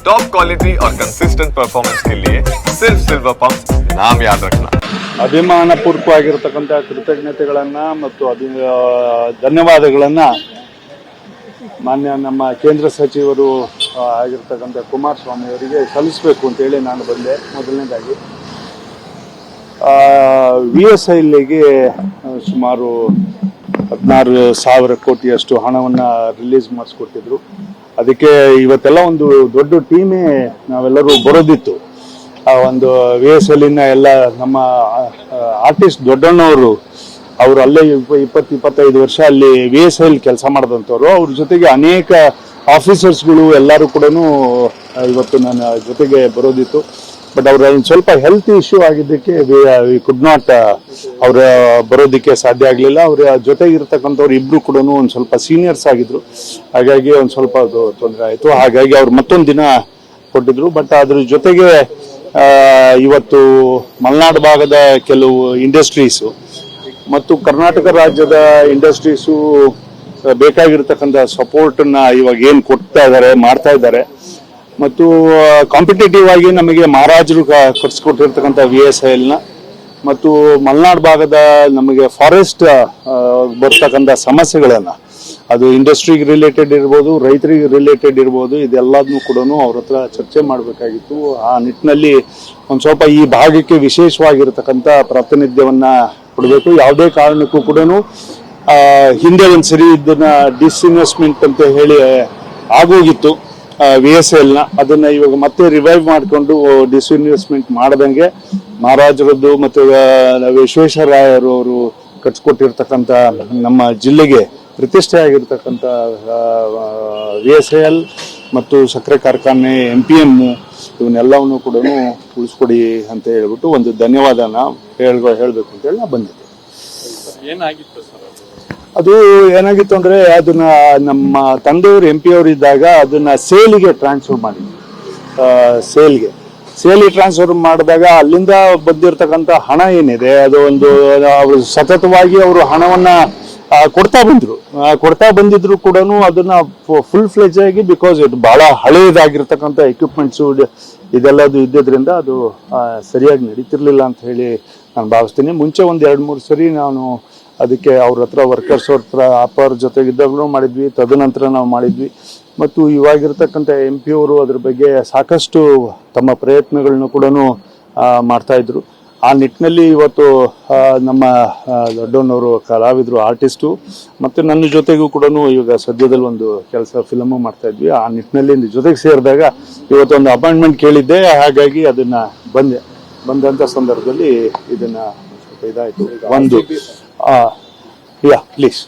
Top quality और consistent performance के लिए सिर्फ सिल्वर पंप नाम याद रखना ಅಭಿಮಾನಪೂರ್ವಕವಾಗಿರ್ತಕ್ಕಂಥ ಕೃತಜ್ಞತೆಗಳನ್ನ ಮತ್ತು ಅಭಿ ಆ, ಧನ್ಯವಾದಗಳನ್ನ ಮಾನ್ಯ ನಮ್ಮ ಕೇಂದ್ರ ಸಚಿವರು ಆ, ಆಗಿರ್ತಕ್ಕಂಥ ಕುಮಾರಸ್ವಾಮಿ ಅವರಿಗೆ ಸಲ್ಲಿಸಬೇಕು ಅಂತೇಳಿ ನಾನು ಬಂದೆ ಮೊದಲನೇದಾಗಿ ವಿ ಎಸ್ ಐಲಿಗೆ ಸುಮಾರು ಹದಿನಾರು ಸಾವಿರ ಕೋಟಿಯಷ್ಟು ಹಣವನ್ನು ರಿಲೀಸ್ ಮಾಡಿಸ್ಕೊಟ್ಟಿದ್ರು ಅದಕ್ಕೆ ಇವತ್ತೆಲ್ಲ ಒಂದು ದೊಡ್ಡ ಟೀಮೇ ನಾವೆಲ್ಲರೂ ಬರೋದಿತ್ತು. ಆ ಒಂದು ವಿ ಎಸ್ ಎಲ್ಲಿನ ಎಲ್ಲ ನಮ್ಮ ಆರ್ಟಿಸ್ಟ್ ದೊಡ್ಡಣ್ಣವರು, ಅವರು ಅಲ್ಲೇ ಇಪ್ಪ- ಇಪ್ಪತ್ತು, ಇಪ್ಪತ್ತೈದು ವರ್ಷ ಅಲ್ಲಿ ವಿ ಎಸ್ ಎಲ್ ಕೆಲಸ ಮಾಡಿದಂಥವ್ರು. ಅವ್ರ ಜೊತೆಗೆ ಅನೇಕ ಆಫೀಸರ್ಸ್ಗಳು ಎಲ್ಲರೂ ಕೂಡ ಇವತ್ತು ನನ್ನ ಜೊತೆಗೆ ಬರೋದಿತ್ತು. ಬಟ್ ಅವ್ರ ಒಂದು ಸ್ವಲ್ಪ ಹೆಲ್ತ್ ಇಶ್ಯೂ ಆಗಿದ್ದಕ್ಕೆ ವಿ ಕುಡ್ ನಾಟ್ ಅವ್ರ ಬರೋದಕ್ಕೆ ಸಾಧ್ಯ ಆಗಲಿಲ್ಲ. ಅವ್ರ ಜೊತೆಗೆ ಇಬ್ರು ಕೂಡ ಒಂದು ಸ್ವಲ್ಪ ಸೀನಿಯರ್ಸ್ ಆಗಿದ್ರು. ಹಾಗಾಗಿ ಒಂದು ಸ್ವಲ್ಪ ಅದು ತೊಂದರೆ ಆಯಿತು. ಹಾಗಾಗಿ ಅವ್ರು ಮತ್ತೊಂದು ದಿನ ಕೊಟ್ಟಿದ್ರು. ಬಟ್ ಅದ್ರ ಜೊತೆಗೆ ಇವತ್ತು ಮಲೆನಾಡು ಭಾಗದ ಕೆಲವು ಇಂಡಸ್ಟ್ರೀಸು ಮತ್ತು ಕರ್ನಾಟಕ ರಾಜ್ಯದ ಇಂಡಸ್ಟ್ರೀಸು ಬೇಕಾಗಿರ್ತಕ್ಕಂಥ ಸಪೋರ್ಟನ್ನು ಇವಾಗ ಏನು ಕೊಡ್ತಾ ಇದ್ದಾರೆ ಮಾಡ್ತಾ ಇದ್ದಾರೆ ಮತ್ತು ಕಾಂಪಿಟೇಟಿವ್ ಆಗಿ ನಮಗೆ ಮಹಾರಾಜರು ಕೊಡಿಸ್ಕೊಟ್ಟಿರ್ತಕ್ಕಂಥ ವಿ ಎಸ್ ಐಲ್ನ ಮತ್ತು ಮಲೆನಾಡು ಭಾಗದ ನಮಗೆ ಫಾರೆಸ್ಟ್ ಬರ್ತಕ್ಕಂಥ ಸಮಸ್ಯೆಗಳನ್ನು, ಅದು ಇಂಡಸ್ಟ್ರಿಗೆ ರಿಲೇಟೆಡ್ ಇರ್ಬೋದು, ರೈತರಿಗೆ ರಿಲೇಟೆಡ್ ಇರ್ಬೋದು ಇದೆಲ್ಲದನ್ನು ಕೂಡ ಅವ್ರ ಹತ್ರ ಚರ್ಚೆ ಮಾಡಬೇಕಾಗಿತ್ತು. ಆ ನಿಟ್ಟಿನಲ್ಲಿ ಒಂದು ಸ್ವಲ್ಪ ಈ ಭಾಗಕ್ಕೆ ವಿಶೇಷವಾಗಿರ್ತಕ್ಕಂಥ ಪ್ರಾತಿನಿಧ್ಯವನ್ನು ಕೊಡಬೇಕು. ಯಾವುದೇ ಕಾರಣಕ್ಕೂ ಕೂಡ ಹಿಂದೆ ಒಂದು ಸರಿ ಇದನ್ನ ಡಿಸ್ಇನ್ವೆಸ್ಟ್ಮೆಂಟ್ ಅಂತ ಹೇಳಿ ಆಗೋಗಿತ್ತು. ವಿ ಎಸ್ ಎಲ್ನ ಅದನ್ನ ಇವಾಗ ಮತ್ತೆ ರಿವೈವ್ ಮಾಡಿಕೊಂಡು ಡಿಸ್ಇನ್ವೆಸ್ಟ್ಮೆಂಟ್ ಮಾಡದಂಗೆ ಮಹಾರಾಜರದ್ದು ಮತ್ತು ವಿಶ್ವೇಶ್ವರ ರಾಯರು ಅವರು ಕಟ್ಸ್ಕೊಟ್ಟಿರ್ತಕ್ಕಂಥ ನಮ್ಮ ಜಿಲ್ಲೆಗೆ ಪ್ರತಿಷ್ಠೆ ಆಗಿರ್ತಕ್ಕಂಥ ವಿ ಎಸ್ ಎಲ್ ಮತ್ತು ಸಕ್ಕರೆ ಕಾರ್ಖಾನೆ ಎಂ ಪಿ ಎಂ ಇವನ್ನೆಲ್ಲವನ್ನು ಕೂಡ ಉಳಿಸ್ಕೊಡಿ ಅಂತ ಹೇಳ್ಬಿಟ್ಟು ಒಂದು ಧನ್ಯವಾದನ ಹೇಳ್ ಹೇಳಬೇಕು ಅಂತೇಳಿ ನಾ ಬಂದಿದ್ದೆ. ಏನಾಗಿತ್ತು ಅದು ಅದು ಏನಾಗಿತ್ತು ಅಂದ್ರೆ ಅದನ್ನ ನಮ್ಮ ತಂದೆಯವರು ಎಂ ಪಿ ಅವರು ಇದ್ದಾಗ ಅದನ್ನ ಸೇಲಿಗೆ ಟ್ರಾನ್ಸ್ಫರ್ ಮಾಡಿದ್ವಿ ಸೇಲ್ಗೆ. ಸೇಲಿಗೆ ಟ್ರಾನ್ಸ್ಫರ್ ಮಾಡಿದಾಗ ಅಲ್ಲಿಂದ ಬಂದಿರತಕ್ಕಂತ ಹಣ ಏನಿದೆ, ಅದು ಒಂದು, ಅವರು ಸತತವಾಗಿ ಅವರು ಹಣವನ್ನ ಕೊಡ್ತಾ ಬಂದ್ರು. ಕೊಡ್ತಾ ಬಂದಿದ್ರು ಕೂಡ ಅದನ್ನ ಫುಲ್ ಫ್ಲೆಜ್ ಆಗಿ ಬಿಕಾಸ್ ಇದು ಬಹಳ ಹಳೆಯದಾಗಿರ್ತಕ್ಕಂಥ ಎಕ್ವಿಪ್ಮೆಂಟ್ಸು ಇದೆಲ್ಲದು ಇದ್ದಿದ್ರಿಂದ ಅದು ಸರಿಯಾಗಿ ನಡೀತಿರ್ಲಿಲ್ಲ ಅಂತ ಹೇಳಿ ನಾನು ಭಾವಿಸ್ತೀನಿ. ಮುಂಚೆ ಒಂದು ಎರಡು ಮೂರು ಸರಿ ನಾನು ಅದಕ್ಕೆ ಅವ್ರ ಹತ್ರ ವರ್ಕರ್ಸ್ ಅವ್ರ ಹತ್ರ ಆಪರ್ ಜೊತೆಗಿದ್ದಾಗಲೂ ಮಾಡಿದ್ವಿ ತದನಂತರ ನಾವು ಮಾಡಿದ್ವಿ. ಮತ್ತು ಇವಾಗಿರ್ತಕ್ಕಂಥ ಎಂ ಪಿ ಅವರು ಅದ್ರ ಬಗ್ಗೆ ಸಾಕಷ್ಟು ತಮ್ಮ ಪ್ರಯತ್ನಗಳನ್ನು ಕೂಡ ಮಾಡ್ತಾ ಇದ್ರು. ಆ ನಿಟ್ಟಿನಲ್ಲಿ ಇವತ್ತು ನಮ್ಮ ದೊಡ್ಡವನವರು ಕಲಾವಿದರು ಆರ್ಟಿಸ್ಟು. ಮತ್ತು ನನ್ನ ಜೊತೆಗೂ ಕೂಡ ಇವಾಗ ಸದ್ಯದಲ್ಲಿ ಒಂದು ಕೆಲಸ ಫಿಲಮು ಮಾಡ್ತಾ ಇದ್ವಿ. ಆ ನಿಟ್ಟಿನಲ್ಲಿ ಜೊತೆಗೆ ಸೇರಿದಾಗ ಇವತ್ತೊಂದು ಅಪಾಯಿಂಟ್ಮೆಂಟ್ ಕೇಳಿದ್ದೆ. ಹಾಗಾಗಿ ಅದನ್ನು ಬಂದೆ. ಬಂದಂಥ ಸಂದರ್ಭದಲ್ಲಿ ಇದನ್ನು ಸ್ವಲ್ಪ ಇದಾಯಿತು. ಒಂದು Uh, yeah, please.